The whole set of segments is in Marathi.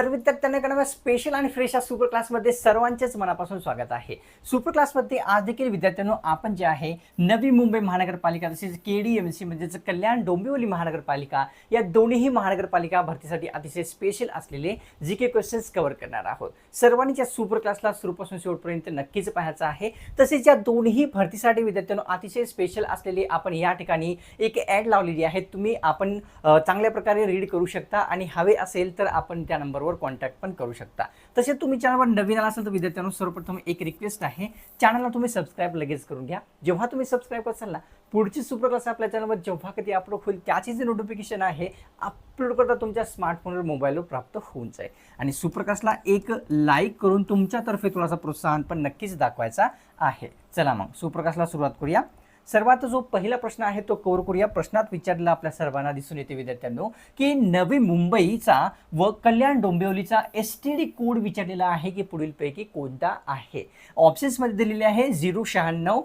तर विद्यार्थ्यांना कारण स्पेशल आणि फ्रेश या सुपर क्लासमध्ये सर्वांचेच मनापासून स्वागत आहे. सुपर क्लासमध्ये आज देखील विद्यार्थ्यांनो आपण जे आहे नवी मुंबई महानगरपालिका तसेच के डी एम सी म्हणजेच कल्याण डोंबिवली महानगरपालिका या दोन्हीही महानगरपालिका भरतीसाठी अतिशय स्पेशल असलेले जी के क्वेश्चन्स कव्हर करणार आहोत. सर्वांनी या सुपर क्लासला सुरूपासून शेवटपर्यंत नक्कीच पाहायचं आहे. तसेच या दोन्ही भरतीसाठी विद्यार्थ्यांनो अतिशय स्पेशल असलेली आपण या ठिकाणी एक ॲड लावलेली आहे. तुम्ही आपण चांगल्या प्रकारे रीड करू शकता आणि हवे असेल तर आपण त्या नंबरवर कॉन्टॅक्ट पण करू शकता. तसेच तुम्ही चॅनलवर नवीन आला असाल तर विद्यार्थ्यांनो सर्वप्रथम एक रिक्वेस्ट आहे. चॅनलला तुम्ही सबस्क्राईब लगेच करून घ्या. जेव्हा तुम्ही सबस्क्राईब असाल ना पुढची सुपर क्लास आपल्या चॅनलवर जेव्हा कधी अपलोड होईल त्याची जे नोटिफिकेशन आहे अपलोड करता तुमच्या स्मार्टफोनवर मोबाईलवर प्राप्त होऊन जाईल. आणि सुप्रकाशला एक लाईक करून तुमच्यातर्फे थोडासा प्रोत्साहन पण नक्कीच दाखवायचा आहे. चला मग सुप्रकाशला सुरुवात करूया. सर्वात जो पहिला प्रश्न आहे तो कव्हर करूया. प्रश्नात विचारलेला आपल्या सर्वांना दिसून येते विद्यार्थ्यांनो की नवी मुंबईचा व कल्याण डोंबिवलीचा एस टी डी कोड विचारलेला आहे की पुढीलपैकी कोणता आहे? ऑप्शन्समध्ये दिलेले आहे झिरो शहाण्णव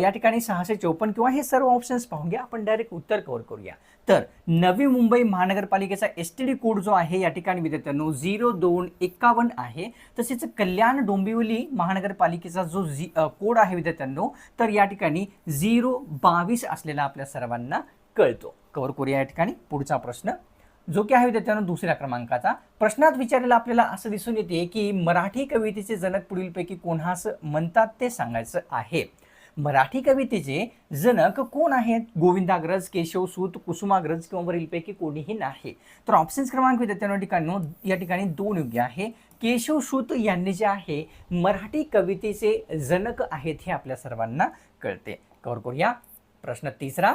या ठिकाणी सहाशे चौपन्न किंवा हे सर्व ऑप्शन्स पाहून घ्या. आपण डायरेक्ट उत्तर कव्हर करूया. तर नवी मुंबई महानगरपालिकेचा एस टी डी कोड जो आहे या ठिकाणी विद्यार्थ्यांनो झिरो दोन एक्कावन्न आहे. तसेच कल्याण डोंबिवली महानगरपालिकेचा जो झी कोड आहे विद्यार्थ्यांनो तर या ठिकाणी झिरो बावीस असलेला आपल्या सर्वांना कळतो. कवर करूया या ठिकाणी पुढचा प्रश्न. जो की आहे विद्यार्थ्यांनो दुसऱ्या क्रमांकाचा. प्रश्नात विचारलेला आपल्याला असं दिसून येते की मराठी कवितेचे जनक पुढीलपैकी कोणास म्हणतात ते सांगायचं आहे. मराठी कवितेचे जनक कोण आहेत? गोविंदाग्रज केशवसूत कुसुमाग्रज किंवा वरीलपैकी कोणीही नाही. तर ऑप्शन्स क्रमांक विद्यार्थ्यांनो ठिकाणी या ठिकाणी दोन योग्य आहे. केशवसूत यांनी जे आहे मराठी कवितेचे जनक आहेत हे आपल्या सर्वांना कळते. कवर करूया. प्रश्न तिसरा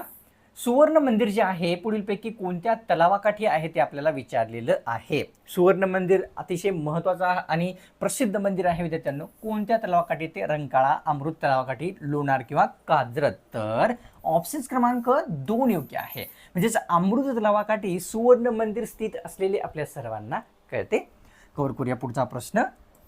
सुवर्ण मंदिर जे आहे पुढीलपैकी कोणत्या तलावाकाठी आहे ते आपल्याला विचारलेलं आहे. सुवर्ण मंदिर अतिशय महत्त्वाचा आणि प्रसिद्ध मंदिर आहे विद्यार्थ्यांनो. कोणत्या तलावाकाठी? ते रंकाळा अमृत तलावाकाठी लोणार किंवा काजरत. तर ऑप्शन्स क्रमांक दोन योग्य आहे. म्हणजेच अमृत तलावाकाठी सुवर्ण मंदिर स्थित असलेले आपल्या सर्वांना कळते. कवर करूया पुढचा प्रश्न.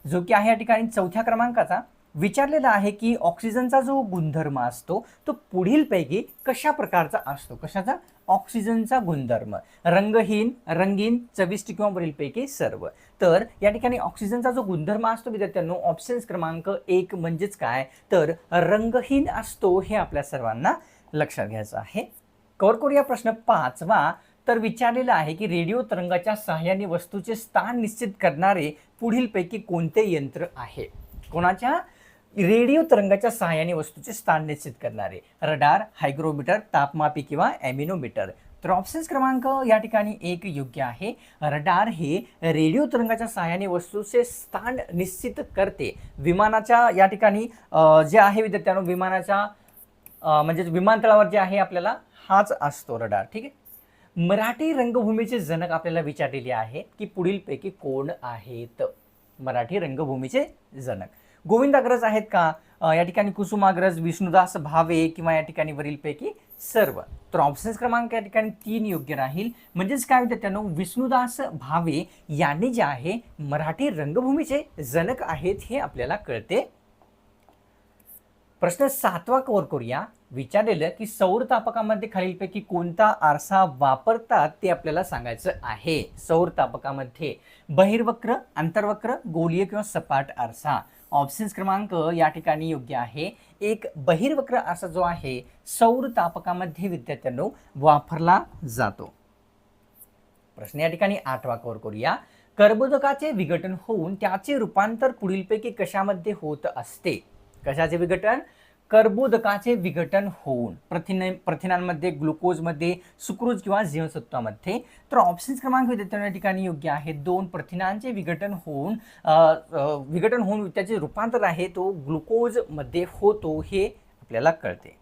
जो की आहे या ठिकाणी चौथ्या क्रमांकाचा. विचारलेला आहे की ऑक्सिजनचा जो गुणधर्म असतो तो पुढीलपैकी कशा प्रकारचा असतो? कशाचा? ऑक्सिजनचा गुणधर्म. रंगहीन रंगीन चविष्ट किंवा वरीलपैकी सर्व. तर या ठिकाणी ऑक्सिजनचा जो गुणधर्म असतो विद्यार्थ्यांनो ऑप्शन्स क्रमांक एक म्हणजेच काय? तर रंगहीन असतो हे आपल्या सर्वांना लक्षात घ्यायचं आहे. कवर करूया प्रश्न पाचवा. तर विचारलेलं आहे की रेडिओ तरंगाच्या सहाय्याने वस्तूचे स्थान निश्चित करणारे पुढीलपैकी कोणते यंत्र आहे? कोणाच्या? रेडिओ तरंगाच्या सहाय्याने वस्तूचे स्थान निश्चित करणारे. रडार हायग्रोमीटर तापमापी किंवा ॲमिनोमीटर तर ऑप्शन्स क्रमांक या ठिकाणी एक योग्य आहे. रडार हे रेडिओ तरंगाच्या सहाय्याने वस्तूचे स्थान निश्चित करते. विमानाच्या या ठिकाणी जे आहे विद्यार्थ्यांनो विमानाच्या म्हणजे म्हणजेच विमानतळावर जे आहे आपल्याला हाच असतो रडार. ठीक आहे? मराठी रंगभूमीचे जनक आपल्याला विचारलेले आहे की पुढीलपैकी कोण आहेत? मराठी रंगभूमीचे जनक. गोविंदाग्रज आहेत का? या ठिकाणी कुसुमाग्रज विष्णुदास भावे किंवा या ठिकाणी वरीलपैकी सर्व. तर ऑप्शन्स क्रमांक या ठिकाणी तीन योग्य राहील. म्हणजेच काय विद्यार्थ्यांनो त्यानं विष्णुदास भावे यांनी जे आहे मराठी रंगभूमीचे जनक आहेत हे आपल्याला कळते. प्रश्न सातवा कव्हर करूया. विचारलेलं की सौर तापकामध्ये खालीलपैकी कोणता आरसा वापरतात ते आपल्याला सांगायचं आहे. सौर तापकामध्ये बहिर्वक्र आंतरवक्र गोलीय किंवा सपाट आरसा. ऑप्शन्स क्रमांक या ठिकाणी योग्य आहे. एक बहिर्वक्र असा जो आहे सौर तापकामध्ये विद्यार्थ्यांनो वापरला जातो. प्रश्न या ठिकाणी आठवा कवर करूया. कर्बोदकाचे विघटन होऊन त्याचे रूपांतर पुढीलपैकी कशामध्ये होत असते? कशाचे विघटन? कर्बोदकाचे विघटन होऊन प्रथिने प्रथिनांमध्ये ग्लुकोजमध्ये सुक्रोज किंवा जीवनसत्वामध्ये तर ऑप्शन्स क्रमांक देताना या ठिकाणी योग्य आहे. दोन प्रथिनांचे विघटन होऊन विघटन होऊन त्याचे रूपांतर आहे तो ग्लुकोजमध्ये होतो हे आपल्याला कळते.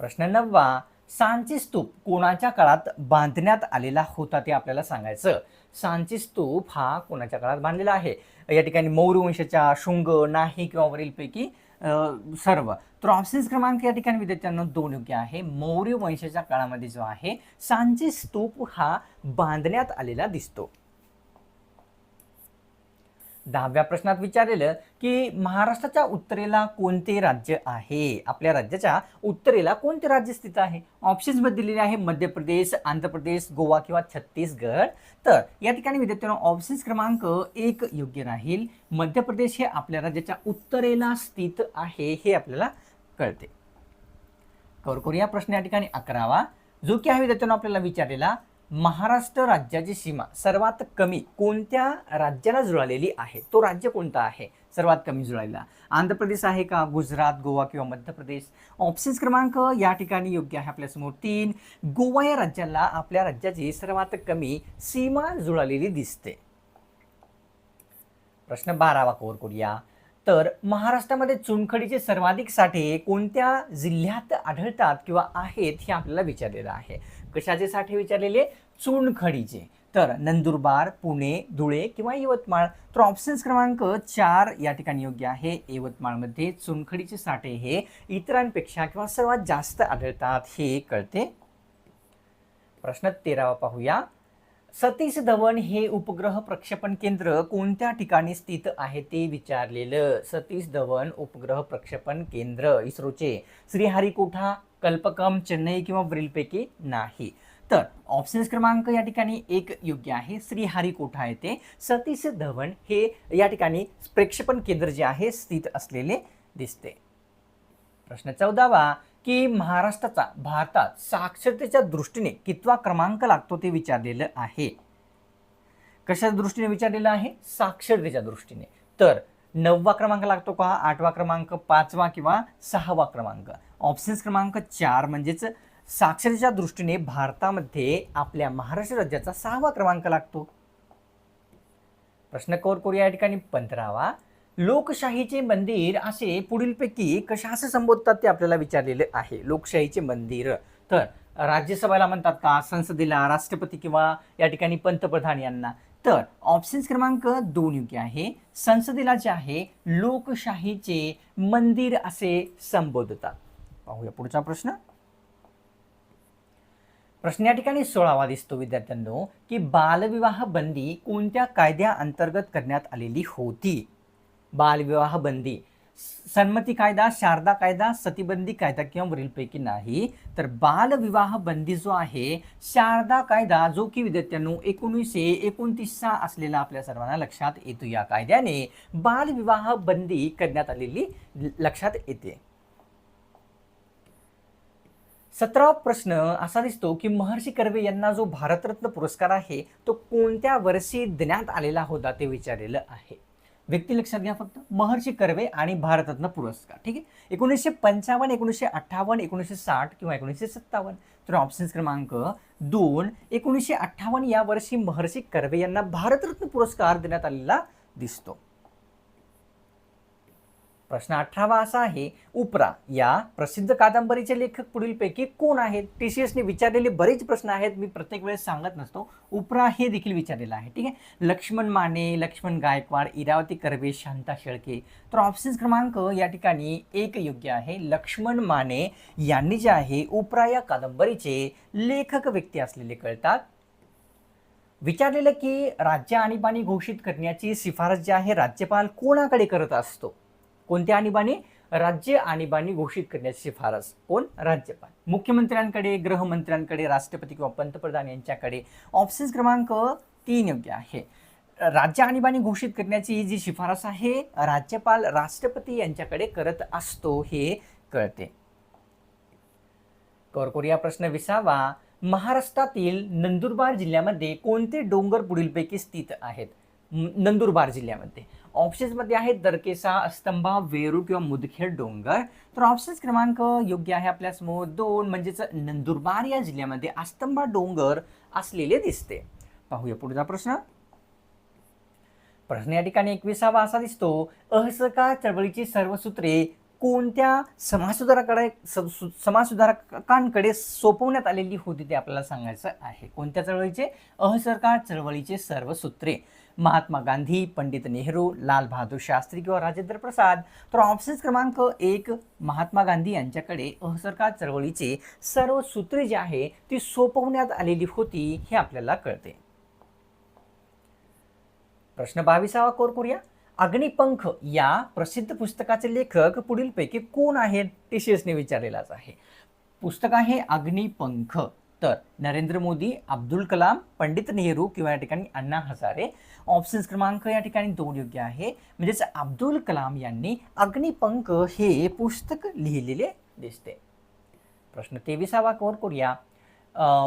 प्रश्न नववा सांची स्तूप कोणाच्या काळात बांधण्यात आलेला होता ते आपल्याला सांगायचं? सांची स्तूप हा कोणाच्या काळात बांधलेला आहे? या ठिकाणी मौर्यवंशाच्या शुंग नाही किंवा वरीलपैकी सर्व. तर ऑप्शन्स क्रमांक या ठिकाणी विद्यार्थ्यांना दोन योग्य आहे. मौर्य वंशाच्या काळामध्ये जो आहे सांची स्तूप हा बांधण्यात आलेला दिसतो. दहाव्या प्रश्नात विचारलेलं की महाराष्ट्राच्या उत्तरेला कोणते राज्य आहे? आपल्या राज्याच्या उत्तरेला कोणते राज्य स्थित आहे? ऑप्शन्समध्ये दिलेले आहे मध्य प्रदेश आंध्र प्रदेश गोवा किंवा छत्तीसगड. तर या ठिकाणी विद्यार्थ्यांना ऑप्शन्स क्रमांक एक योग्य राहील. मध्य प्रदेश हे आपल्या राज्याच्या उत्तरेला स्थित आहे हे आपल्याला कळते. कवर करूया प्रश्न या ठिकाणी अकरावा. जो की आहे विद्यार्थ्यांना आपल्याला विचारलेला महाराष्ट्र राज्याची सीमा सर्वात कमी कोणत्या राज्याला जुळालेली आहे? तो राज्य कोणता आहे? सर्वात कमी जुळालेला. आंध्र प्रदेश आहे का? गुजरात गोवा किंवा मध्य प्रदेश ऑप्शन्स क्रमांक या ठिकाणी योग्य आहे आपल्यासमोर तीन गोवा या राज्याला आपल्या राज्याची सर्वात कमी सीमा जुळालेली दिसते. प्रश्न बारावा कवर करूया. तर महाराष्ट्रामध्ये चुनखडीचे सर्वाधिक साठे कोणत्या जिल्ह्यात आढळतात किंवा आहेत हे आपल्याला विचारलेलं आहे. कशाचे साठे विचारलेले? चुनखडीचे तर नंदुरबार पुणे धुळे किंवा यवतमाळ. तर ऑप्शन्स क्रमांक चार या ठिकाणी योग्य आहे. यवतमाळमध्ये चुनखडीचे साठे हे इतरांपेक्षा किंवा सर्वात जास्त आढळतात. हे कळते. प्रश्न तेरावा पाहूया. सतीश धवन हे उपग्रह प्रक्षेपण केंद्र कोणत्या ठिकाणी स्थित आहे ते विचारलेलं. सतीश धवन उपग्रह प्रक्षेपण केंद्र इस्रोचे श्रीहरिकोठा कल्पकम चेन्नई किंवा वरीलपैकी नाही. तर ऑप्शन्स क्रमांक या ठिकाणी एक योग्य आहे श्रीहरिकोठा येथे. सतीश धवन हे या ठिकाणी प्रक्षेपण केंद्र जे आहे स्थित असलेले दिसते. प्रश्न चौदावा की महाराष्ट्राचा भारतात साक्षरतेच्या दृष्टीने कितवा क्रमांक लागतो ते विचारलेलं आहे. कशा दृष्टीने विचारलेलं आहे? साक्षरतेच्या दृष्टीने. तर नववा क्रमांक लागतो का? आठवा क्रमांक पाचवा किंवा सहावा क्रमांक? ऑप्शन्स क्रमांक चार म्हणजेच साक्षरतेच्या दृष्टीने भारतामध्ये आपल्या महाराष्ट्र राज्याचा सहावा क्रमांक लागतो. प्रश्न कवर करूया या ठिकाणी. पंधरावा. लोकशाहीचे मंदिर असे पुढीलपैकी कशास संबोधतात ते आपल्याला विचारलेले आहे. लोकशाहीचे मंदिर. तर राज्यसभेला म्हणतात का? संसदेला राष्ट्रपती किंवा या ठिकाणी पंतप्रधान यांना. तर ऑप्शन्स क्रमांक दोन योग्य आहे. संसदेला जे आहे लोकशाहीचे मंदिर असे संबोधतात. पाहूया पुढचा प्रश्न. प्रश्न या ठिकाणी सोळावा दिसतो विद्यार्थ्यांनो की बालविवाह बंदी कोणत्या कायद्या अंतर्गत करण्यात आलेली होती? बालविवाह बंदी सन्मती कायदा शारदा कायदा सतीबंदी कायदा किंवा वरीलपैकी नाही. तर बालविवाह बंदी जो आहे शारदा कायदा जो की विद्यार्थ्यांनो एकोणीसशे एकोणतीसचा असलेला आपल्या सर्वांना लक्षात येतो या कायद्याने. बालविवाह बंदी करण्यात आलेली लक्षात येते. सतरावा प्रश्न असा दिसतो की महर्षी कर्वे यांना जो भारतरत्न पुरस्कार आहे तो कोणत्या वर्षी देण्यात आलेला होता ते विचारलेलं आहे. व्यक्ती लक्षात घ्या फक्त. महर्षी कर्वे आणि भारतरत्न पुरस्कार. ठीक आहे? एकोणीसशे पंचावन्न एकोणीसशे अठ्ठावन्न एकोणीसशे साठ किंवा एकोणीसशे सत्तावन्न. तर ऑप्शन्स क्रमांक दोन एकोणीसशे अठ्ठावन्न या वर्षी महर्षी कर्वे यांना भारतरत्न पुरस्कार देण्यात आलेला दिसतो. प्रश्न अठरावा असा आहे उपरा या प्रसिद्ध कादंबरीचे लेखक पुढीलपैकी कोण आहेत? टी सी एसने विचारलेले बरेच प्रश्न आहेत. मी प्रत्येक वेळेस सांगत नसतो. उपरा हे देखील विचारलेलं आहे. ठीक आहे? लक्ष्मण माने लक्ष्मण गायकवाड इरावती कर्वे शांता शेळके. तर ऑप्शन्स क्रमांक या ठिकाणी एक योग्य आहे. लक्ष्मण माने यांनी जे आहे उपरा या कादंबरीचे लेखक व्यक्ती असलेले कळतात. विचारलेलं की राज्य आणीबाणी घोषित करण्याची शिफारस जी आहे राज्यपाल कोणाकडे करत असतो? कोणत्या आणीबाणी? राज्य आणीबाणी घोषित करण्याची शिफारस. कोण? राज्यपाल. मुख्यमंत्र्यांकडे गृहमंत्र्यांकडे राष्ट्रपती किंवा पंतप्रधान यांच्याकडे. ऑप्शन्स क्रमांक तीन योग्य आहे. राज्य आणीबाणी घोषित करण्याची ही जी शिफारस आहे राज्यपाल राष्ट्रपती यांच्याकडे करत असतो हे कळते. कोरकोरिया प्रश्न विसावा. महाराष्ट्रातील नंदुरबार जिल्ह्यामध्ये कोणते डोंगर पुढीलपैकी स्थित आहेत? नंदुरबार जिल्ह्यामध्ये. ऑप्शन्समध्ये आहेत दरकेसा अस्तंभा वेरू किंवा मुदखेड डोंगर. तर ऑप्शन्स क्रमांक योग्य आहे आपल्यासमोर. दोन म्हणजेच नंदुरबार या जिल्ह्यामध्ये अस्तंभा डोंगर असलेले दिसते. पाहूया पुढचा प्रश्न. प्रश्न या ठिकाणी एकविसावा असा दिसतो. असहकार चळवळीची सर्व सूत्रे कोणत्या समाजसुधाराकडे स- सु- समाजसुधारकांकडे सोपवण्यात आलेली होती ते आपल्याला सांगायचं आहे. कोणत्या चळवळीचे? असहकार चळवळीचे सर्व सूत्रे. महात्मा गांधी पंडित नेहरू लाल बहादूर शास्त्री किंवा राजेंद्र प्रसाद. तर ऑप्शन्स क्रमांक एक महात्मा गांधी यांच्याकडे असहकार चळवळीचे सर्व सूत्रे जी आहे ती सोपवण्यात आलेली होती हे आपल्याला कळते. प्रश्न बावीसावा कोर करूया. अग्निपंख या प्रसिद्ध पुस्तकाचे लेखक पुढीलपैकी कोण आहेत टी सी एसने विचारलेलाच आहे. पुस्तक आहे अग्निपंख. तर नरेंद्र मोदी अब्दुल कलाम पंडित नेहरू किंवा या ठिकाणी अण्णा हजारे. ऑप्शन्स क्रमांक या ठिकाणी दोन योग्य आहे. म्हणजेच अब्दुल कलाम यांनी अग्निपंख हे पुस्तक लिहिलेले दिसते. प्रश्न तेविसावा कवर करूया.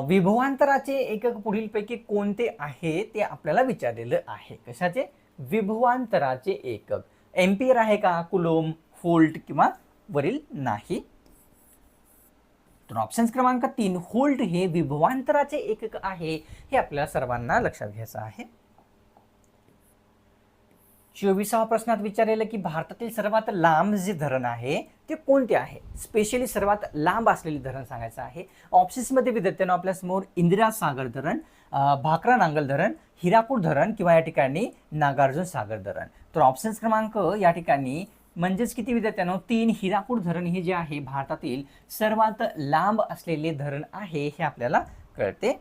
विभवांतराचे एकक पुढीलपैकी कोणते आहे ते आपल्याला विचारलेलं आहे. कशाचे? विभवांतराचे एकक. एम्पियर आहे का? कुलोम होल्ट किंवा वरील नाही. तर ऑप्शन क्रमांक तीन होल्ट हे विभवांतराचे एकक आहे हे आपल्या सर्वांना लक्षात घ्यायचं आहे. चोवीसावा प्रश्नात विचारलेलं की भारतातील सर्वात लांब जे धरण आहे ते कोणते आहे? स्पेशली सर्वात लांब असलेले धरण सांगायचं आहे. ऑप्शन्समध्ये विद्यार्थ्यांना आपल्यासमोर इंदिरा सागर धरण भाकरा नांगल धरण हिरापूर धरण किंवा या ठिकाणी नागार्जुन सागर धरण. तर ऑप्शन्स क्रमांक या ठिकाणी म्हणजेच किती विद्यार्थ्यांनो? तीन हिरापूर धरण हे जे आहे भारतातील सर्वात लांब असलेले धरण आहे हे आपल्याला कळते.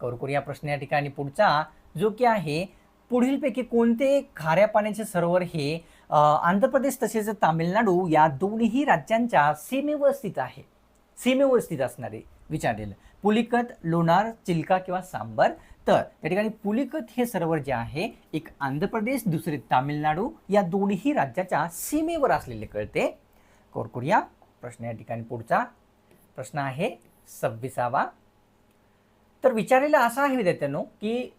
कौरकुर या प्रश्न या ठिकाणी पुढचा जो की आहे पुढीलपैकी कोणते खाऱ्या पाण्याचे सरोवर हे आंध्र प्रदेश तसेच तामिळनाडू या दोन्ही राज्यांच्या सीमेवर स्थित आहे. सीमेवर स्थित असणारे विचारलेलं. पुलिकत लोणार चिल्का किंवा सांबर. तर त्या ठिकाणी पुलिकत हे सरोवर जे आहे एक आंध्र प्रदेश दुसरे तामिळनाडू या दोन्ही राज्याच्या सीमेवर असलेले कळते. कोरकुरिया प्रश्न या ठिकाणी पुढचा. प्रश्न आहे सव्वीसावा. तर विचारलेला असा आहे विद्यार्थ्यांनो की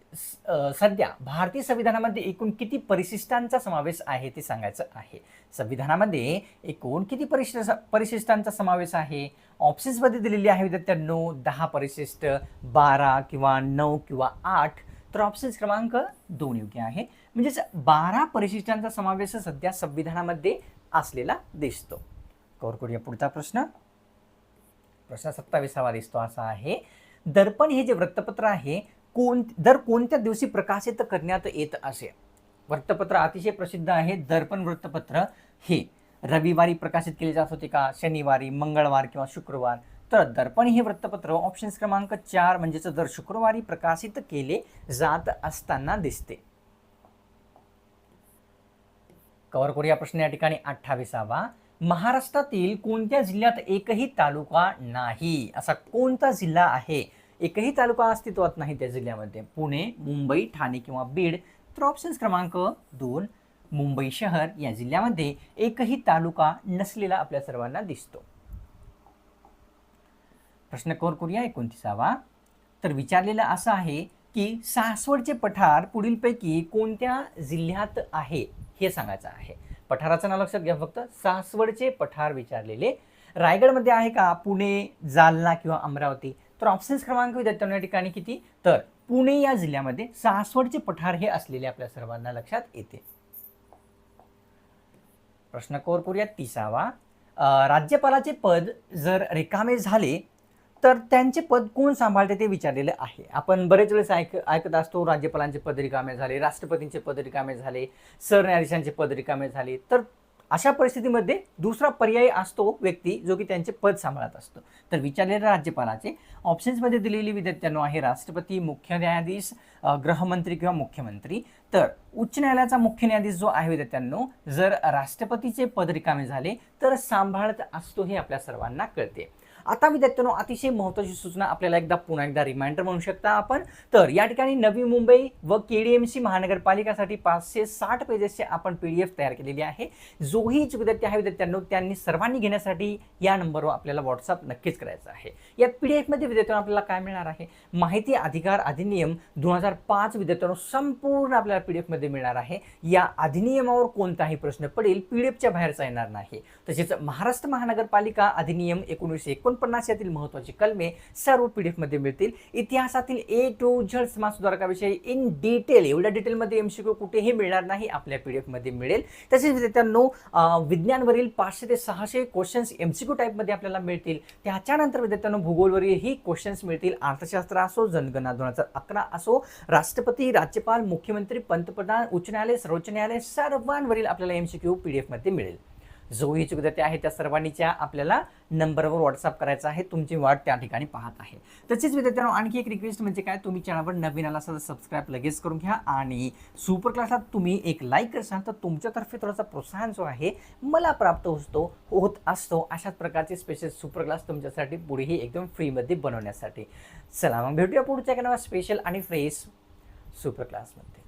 सध्या भारतीय संविधानामध्ये एकूण किती परिशिष्टांचा समावेश आहे ते सांगायचं आहे. संविधानामध्ये एकूण किती परिशिष्ट परिशिष्टांचा समावेश आहे? ऑप्शन्समध्ये दिलेली आहे विद्यार्थ्यांनो दहा परिशिष्ट बारा किंवा नऊ किंवा आठ. तर ऑप्शन्स क्रमांक दोन योग्य आहे. म्हणजेच बारा परिशिष्टांचा समावेश सध्या संविधानामध्ये असलेला दिसतो. कवर करूया पुढचा प्रश्न. प्रश्न सत्तावीसावा दिसतो असा आहे. दर्पण हे जे वृत्तपत्र आहे कोण दर कोणत्या दिवशी प्रकाशित करण्यात येत असे? वृत्तपत्र अतिशय प्रसिद्ध आहे. दर्पण वृत्तपत्र हे रविवारी प्रकाशित केले जात होते का? शनिवारी मंगळवार किंवा शुक्रवार. तर दर्पण हे वृत्तपत्र ऑप्शन्स क्रमांक चार म्हणजेच दर शुक्रवारी प्रकाशित केले जात असताना दिसते. कवर करूया प्रश्न या ठिकाणी. अठ्ठावीसावा. महाराष्ट्रातील कोणत्या जिल्ह्यात एकही तालुका नाही? असा कोणता जिल्हा आहे? एकही तालुका अस्तित्वात नाही त्या जिल्ह्यामध्ये. पुणे मुंबई ठाणे किंवा बीड तर ऑप्शन्स क्रमांक दोन मुंबई शहर या जिल्ह्यामध्ये एकही तालुका नसलेला आपल्या सर्वांना दिसतो. प्रश्न कोर करूया? एकोणतीसावा. तर विचारलेला असा आहे की सासवडचे पठार पुढीलपैकी कोणत्या जिल्ह्यात आहे? हे सांगायचं आहे. पठाराचं नाव लक्षात घ्या फक्त. सासवडचे पठार विचारलेले. रायगडमध्ये आहे का? पुणे जालना किंवा अमरावती. तर ऑप्शन्स क्रमांक विद्यार्थ्यांना या ठिकाणी किती? तर पुणे या जिल्ह्यामध्ये सासवडचे पठार हे असलेले आपल्या सर्वांना लक्षात येते. प्रश्न कोर करूया तिसावा. राज्यपालाचे पद जर रिकामे झाले तर त्यांचे पद कोण सांभाळते ते विचारलेलं आहे. आपण बरेच वेळेस ऐक ऐकत असतो राज्यपालांचे पद रिकामे झाले राष्ट्रपतींचे पद रिकामे झाले सरन्यायाधीशांचे पद रिकामे झाले तर अशा परिस्थितीमध्ये दुसरा पर्याय असतो व्यक्ती जो की त्यांचे पद सांभाळत असतो. तर विचारलेल्या राज्यपालाचे ऑप्शन्समध्ये दिलेली विद्यार्थ्यांनो आहे राष्ट्रपती मुख्य न्यायाधीश गृहमंत्री किंवा मुख्यमंत्री. तर उच्च न्यायालयाचा मुख्य न्यायाधीश जो आहे विद्यार्थ्यांनो जर राष्ट्रपतीचे पद रिकामे झाले तर सांभाळत असतो हे आपल्या सर्वांना कळते. आता विद्यार्थ्यांनो अतिशय महत्त्वाची सूचना आपल्याला एकदा पुन्हा एकदा रिमाइंडर म्हणू शकता आपण. तर या ठिकाणी नवी मुंबई व के डी एम सी महानगरपालिकासाठी पाचशे साठ पेजेसचे आपण पी डी एफ तयार केलेली आहे. जोही विद्यार्थी आहे विद्यार्थ्यांनो त्यांनी सर्वांनी घेण्यासाठी या नंबरवर आपल्याला व्हॉट्सअप नक्कीच करायचं आहे. या पी डी एफमध्ये विद्यार्थ्यांना आपल्याला काय मिळणार आहे? माहिती अधिकार अधिनियम दोन हजार पाच विद्यार्थ्यांनो संपूर्ण आपल्याला पी डी एफमध्ये मिळणार आहे. या अधिनियमावर कोणताही प्रश्न पडेल पी डी एफच्या बाहेरचा येणार नाही. तसेच महाराष्ट्र महानगरपालिका अधिनियम एकोणीसशे एकोण एकोणपन्नास यातील महत्त्वाची कलमे सर्व पी डी एफमध्ये मिळतील. इतिहासातील ए टू झड समाज सुधारकाविषयी इन डिटेल एवढ्या डिटेलमध्ये एम सी क्यू कुठेही मिळणार नाही आपल्या पी डी एफमध्ये मिळेल. तसेच विद्यार्थ्यांनो विज्ञानवरील पाचशे ते सहाशे क्वेश्चन्स एम सी क्यू टाईपमध्ये आपल्याला मिळतील. त्याच्यानंतर विद्यार्थ्यांनो भूगोलवरील ही क्वेश्चन्स मिळतील. अर्थशास्त्र असो जनगणना दोन हजार अकरा असो राष्ट्रपती राज्यपाल मुख्यमंत्री पंतप्रधान उच्च न्यायालय सर्वोच्च न्यायालय सर्वांवरील आपल्याला M C Q P D एफमध्ये मिळेल. जो इच्छुक विद्यार्थी आहे त्या सर्वांनीच्या आपल्याला नंबरवर व्हॉट्सअप करायचा आहे. तुमची वाट त्या ठिकाणी पाहत आहे. तसेच विद्यार्थ्यांनो आणखी एक रिक्वेस्ट म्हणजे काय? तुम्ही चॅनलवर नवीन आला असाल तर सबस्क्राईब लगेच करून घ्या आणि सुपर क्लासला तुम्ही एक लाईक करसाल तर तुमच्यातर्फे थोडासा प्रोत्साहन जो आहे मला प्राप्त होतो होत असतो. अशाच प्रकारचे स्पेशल सुपर क्लास तुमच्यासाठी पुढेही एकदम फ्रीमध्ये बनवण्यासाठी. चला मग भेटूया पुढच्या एका स्पेशल आणि फ्रेश सुपर क्लासमध्ये